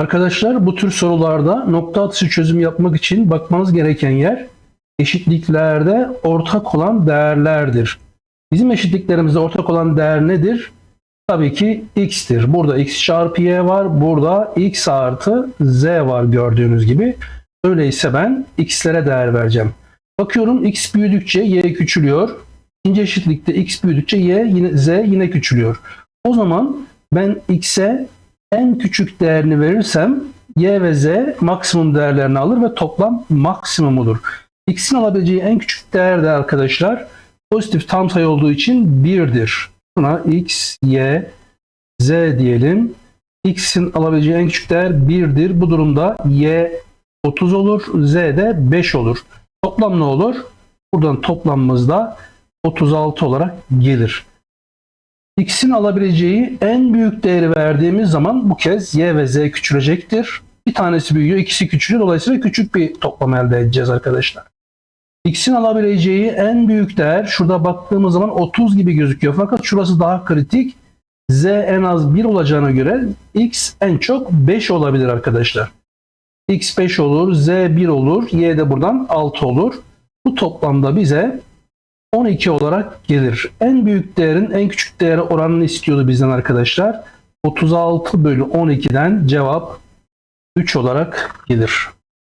Arkadaşlar bu tür sorularda nokta atışı çözüm yapmak için bakmanız gereken yer eşitliklerde ortak olan değerlerdir. Bizim eşitliklerimizde ortak olan değer nedir? Tabii ki x'tir. Burada x çarpı y var. Burada x artı z var gördüğünüz gibi. Öyleyse ben x'lere değer vereceğim. Bakıyorum x büyüdükçe y küçülüyor. İkinci eşitlikte x büyüdükçe y yine z yine küçülüyor. O zaman ben x'e en küçük değerini verirsem y ve z maksimum değerlerini alır ve toplam maksimum olur. x'in alabileceği en küçük değer de arkadaşlar pozitif tam sayı olduğu için 1'dir. Buna x, y, z diyelim. x'in alabileceği en küçük değer 1'dir. Bu durumda y 30 olur, z de 5 olur. Toplam ne olur? Buradan toplamımız da 36 olarak gelir. X'in alabileceği en büyük değeri verdiğimiz zaman bu kez y ve z küçülecektir. Bir tanesi büyüyor, ikisi küçülüyor. Dolayısıyla küçük bir toplam elde edeceğiz arkadaşlar. X'in alabileceği en büyük değer şurada baktığımız zaman 30 gibi gözüküyor. Fakat şurası daha kritik. Z en az 1 olacağına göre X en çok 5 olabilir arkadaşlar. X 5 olur, Z 1 olur, Y de buradan 6 olur. Bu toplamda bize 12 olarak gelir. En büyük değerin en küçük değere oranını istiyordu bizden arkadaşlar. 36 bölü 12'den cevap 3 olarak gelir.